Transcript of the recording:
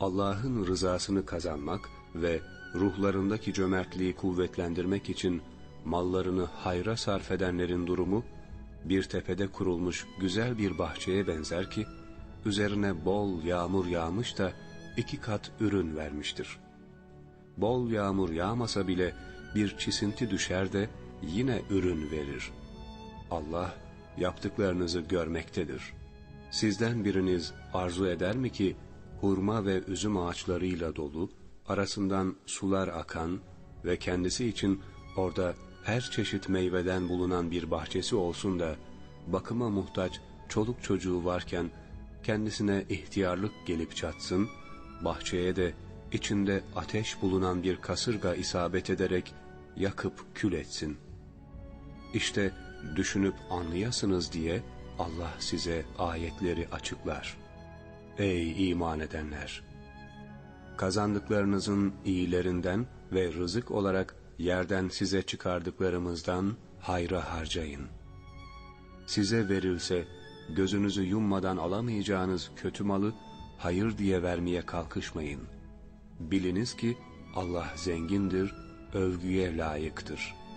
Allah'ın rızasını kazanmak ve ruhlarındaki cömertliği kuvvetlendirmek için mallarını hayra sarf edenlerin durumu, bir tepede kurulmuş güzel bir bahçeye benzer ki, üzerine bol yağmur yağmış da iki kat ürün vermiştir. Bol yağmur yağmasa bile bir çisinti düşer de yine ürün verir. Allah yaptıklarınızı görmektedir. Sizden biriniz arzu eder mi ki, hurma ve üzüm ağaçlarıyla dolu, arasından sular akan ve kendisi için orada her çeşit meyveden bulunan bir bahçesi olsun da, bakıma muhtaç çoluk çocuğu varken, kendisine ihtiyarlık gelip çatsın, bahçeye de içinde ateş bulunan bir kasırga isabet ederek yakıp kül etsin. İşte düşünüp anlayasınız diye Allah size ayetleri açıklar. Ey iman edenler! Kazandıklarınızın iyilerinden ve rızık olarak yerden size çıkardıklarımızdan hayra harcayın. Size verilse gözünüzü yummadan alamayacağınız kötü malı hayır diye vermeye kalkışmayın. Biliniz ki Allah zengindir, övgüye layıktır.''